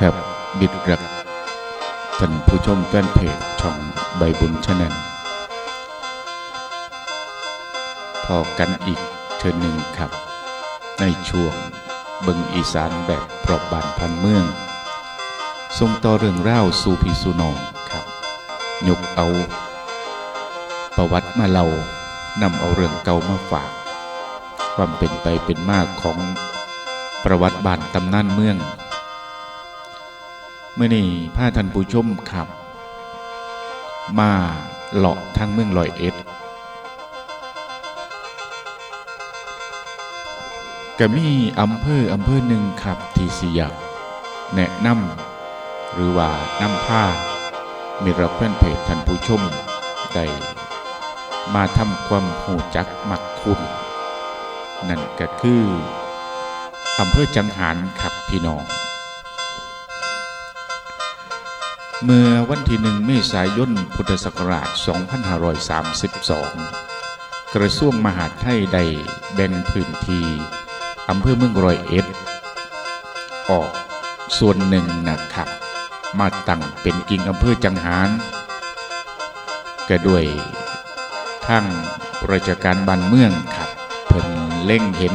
ครับบิดรักท่านผู้ชมแฟนเพจช่องใบบุญชาแนลพอกันอีกเทือหนึ่งครับ ในช่วงเบิงอีสานแบบปรอบบานพันเมือง ทรงต่อเรื่องเล่าสู่พี่สู่น้องครับ ยกเอา ประวัติมาเล่านำเอาเรื่องเก่ามาฝาก ความเป็นไปเป็นมากของประวัติบ้านตำนานเมือง เมื่อนี้พาท่านผู้ชมขับ มาเลาะทางเมืองลอยเอ็ดก็มีอำเภออำเภอหนึ่งครับที่สิยากแนะนำหรือว่านำผ้ามีรับเพื่อนเพจท่านผู้ชมได้มาทำความหูจักมักคุณนั่นก็คืออำเภอจังหารครับพี่น้อง เมื่อวันที่หนึ่งเมษายนพุทธศักราช 2532 กระทรวงมหาดไทยได้แบ่งพื้นที่อำเภอเมืองรอยเอ็ด ออกส่วนหนึ่งนะครับ มาตั้งเป็นกิ่งอำเภอจังหารก็ด้วยทางราชการบ้านเมืองครับ เพิ่นเล่งเห็น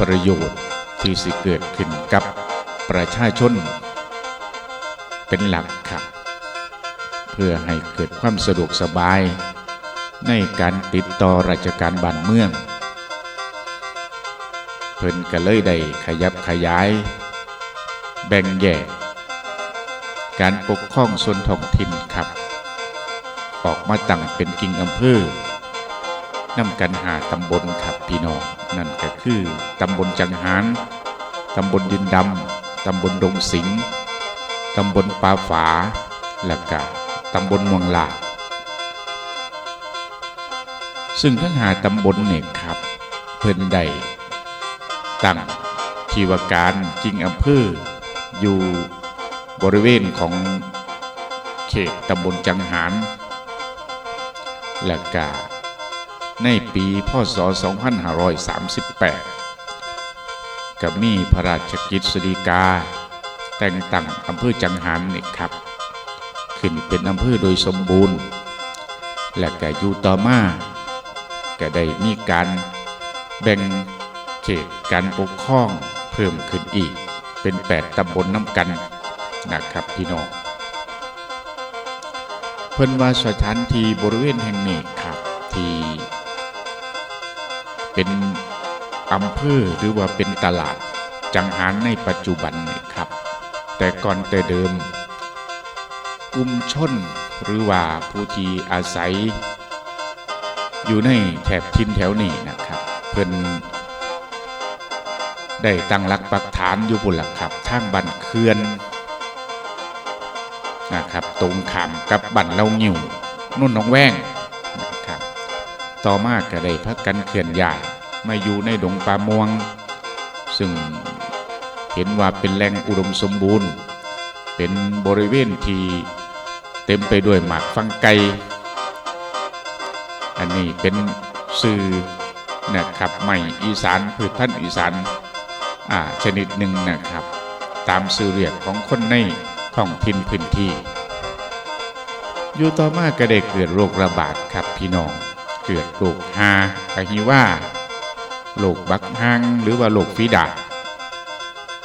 ประโยชน์ที่สิเกิดขึ้นกับ ประชาชน เป็นหลักครับ เพื่อให้เกิดความสะดวกสบาย ในการติดต่อราชการบ้านเมือง เพิ่นก็เลยได้ขยับขยาย แบ่งแยก การปกครองส่วนท้องถิ่นครับ ออกมาตั้งเป็นกิ่งอำเภอนำกันหาตำบลครับพี่น้องนั่นก็คือตำบลจังหารตำบลดินดำ ตำบลดงสิงตำบลปาฝา และก็ตำบลมืองลาซึ่งทั้งหาตำบลเนี่ยครับ เพิ่นได้ตั้งที่ว่าการจริงอำเภออยู่บริเวณของเขตตำบลจังหารและก็ในปีพศ 2538 กับมีพระราชกิจสฎีกา แต่งตั้งอำเภอจังหารนี่ครับ ขึ้นเป็นอำเภอโดยสมบูรณ์ และก็อยู่ต่อมาก็ได้มีการแบ่งเขตการปกครองเพิ่มขึ้นอีก เป็น 8ตำบลน้ำกันนะครับพี่น้องเพิ่นว่าสถานที่บริเวณแห่งนี้ครับที่เป็น อำเภอหรือว่าเป็นตลาด จังหารในปัจจุบันนี่ครับ แต่ก่อนแต่เดิม กลุ่มชนหรือว่าผู้ที่อาศัย อยู่ในแถบทินแถวนี้นะครับ เพิ่นได้ตั้งหลักปักฐานอยู่บนหลักครับทางบันเคือนนะครับตรงขามกับบันเล่างิ่วนุ่นน้องแว้งนะครับต่อมาก็ได้พักกันเขื่อนใหญ่ มาอยู่ในดงป่าม่วง ซึ่งเห็นว่าเป็นแหล่งอุดมสมบูรณ์ เป็นบริเวณที่เต็มไปด้วยหมากฟังไกอันนี้เป็นสื่อนะครับใหม่อีสานพืชพันธุ์อีสานอ่าชนิดหนึ่งนะครับ ตามสื่อเรียกของคนในท้องถิ่นพื้นที่อยู่ต่อมาก็ได้เกิดโรคระบาดครับพี่น้อง เกิดโรคฮาอะฮิว่า โรคบักฮังหรือว่าโรคฝีดาษ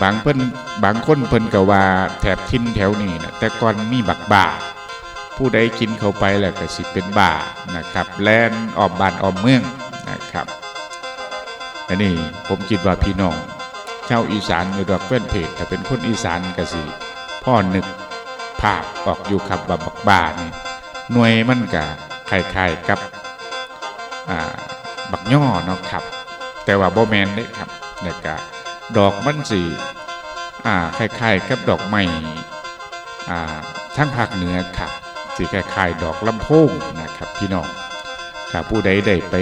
บางเพิ่นบางคนเพิ่นก็ว่าแถบทินแถวนี้นะแต่ก่อนมีบักบ่าผู้ใดกินเข้าไปแล้วก็สิเป็นบ่านะครับ แลนออมบ้านออมเมืองนะครับอันนี้ผมคิดว่าพี่น้องชาวอีสานอยู่ดอกเพื่อนเพจแต่เป็นคนอีสานก็สิพ่อนึกภาพออกอยู่ครับว่าบักบ่านี่หน่วยมันก็คล้ายๆกับบักย่อเนาะครับ แต่ว่าบ่แมนเด้ครับแล้วก็ดอกมันสีอ่าคล้ายๆกับดอกไม้อ่าทั้งภาคเหนือครับสีคล้ายๆดอกลำโพงนะครับพี่น้องถ้าผู้ใดได้ไป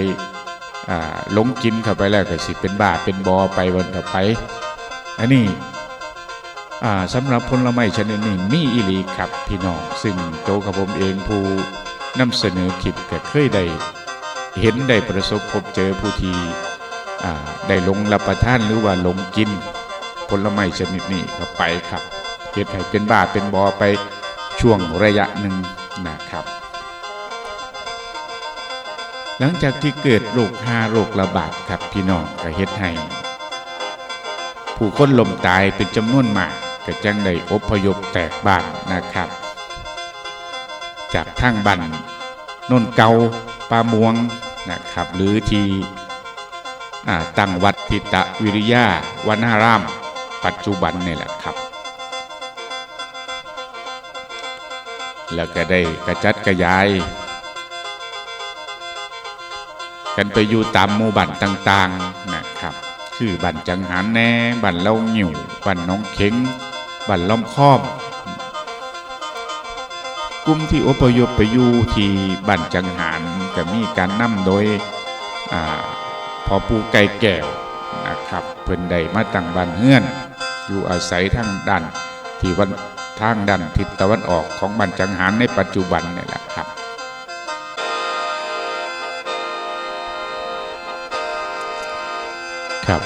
อ่าหลงกินเข้าไปแล้วก็สิเป็นบ้าเป็นบอไปวันต่อไป อันนี้อ่าสำหรับผลไม้ชนิดนี้มีอีหลีครับพี่น้องซึ่งโตกับผมเองผู้นำเสนอคลิปก็เคยได้เห็นได้ประสบพบเจอผู้ที่ ได้ลงรับประทานหรือว่าลงกินผลไม้ชนิดนี้เข้าไปครับเฮ็ดให้เป็นบาเป็นบอไปช่วงระยะหนึ่งนะครับ หลังจากที่เกิดโรคหาโรคระบาดครับพี่น้องก็เฮ็ดให้ผู้คนลมตายเป็นจำนวนมากก็จังได้อพยพแตกบ้านนะครับ จากทางบันนนเกาปาม่วงนะครับ หรือที่ ตั้งวัดทิตะวิริยาวนาราม ปัจจุบันนี่แหละครับ แล้วก็ได้กระจัดกระยาย กันไปอยู่ตามหมู่บ้านต่างๆนะครับ คือบ้านจังหารแน่บ้านเล่าหงิวบ้านน้องเข็งบ้านล้อมคอบกลุ่มที่อพยพไปอยู่ที่บ้านจังหารก็มีการนำโดยอา พอปูไก่แก้วนะครับเพิ่นได้มาตั้งบ้านเฮือน อยู่อาศัยทางด้านที่วันทางด้านทิศตะวันออกของบ้านจังหารในปัจจุบันนี่แหละครับ ครับ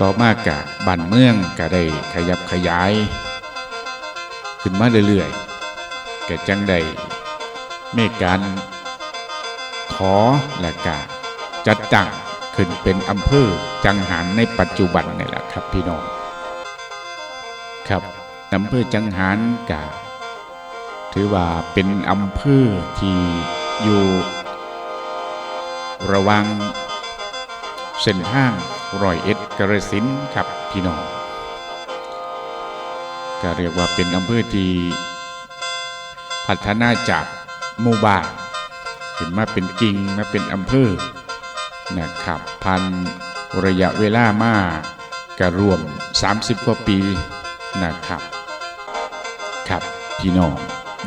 ต่อมากะบ้านเมืองก็ได้ขยับขยาย ขึ้นมาเรื่อยๆก็จังได้มีการขอและกะ จัดตั้งขึ้นเป็นอำเภอจังหารในปัจจุบันนี่แหละครับพี่น้อง ครับอำเภอจังหารกะถือว่าเป็นอำเภอที่อยู่ระวังเส้นทางรอยเอ็ดกระสินครับพี่น้องก็เรียกว่าเป็นอำเภอที่พัฒนาจากหมู่บ้านขึ้นมาเป็นกิ่งมาเป็นอำเภอ นะครับพันระยะเวลามากกระรวม 30 กว่าปีนะครับครับพี่น้อง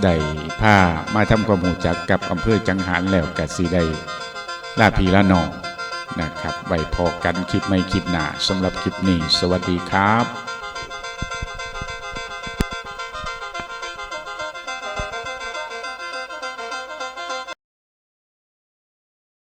ได้ผ้ามาทำความหูจักกับอำเภอจังหารแล้วกสีได้ลาพีละน้องนะครับไว้พอกันคลิปไม่คลิปหนาสำหรับคลิปนี้ สวัสดีครับ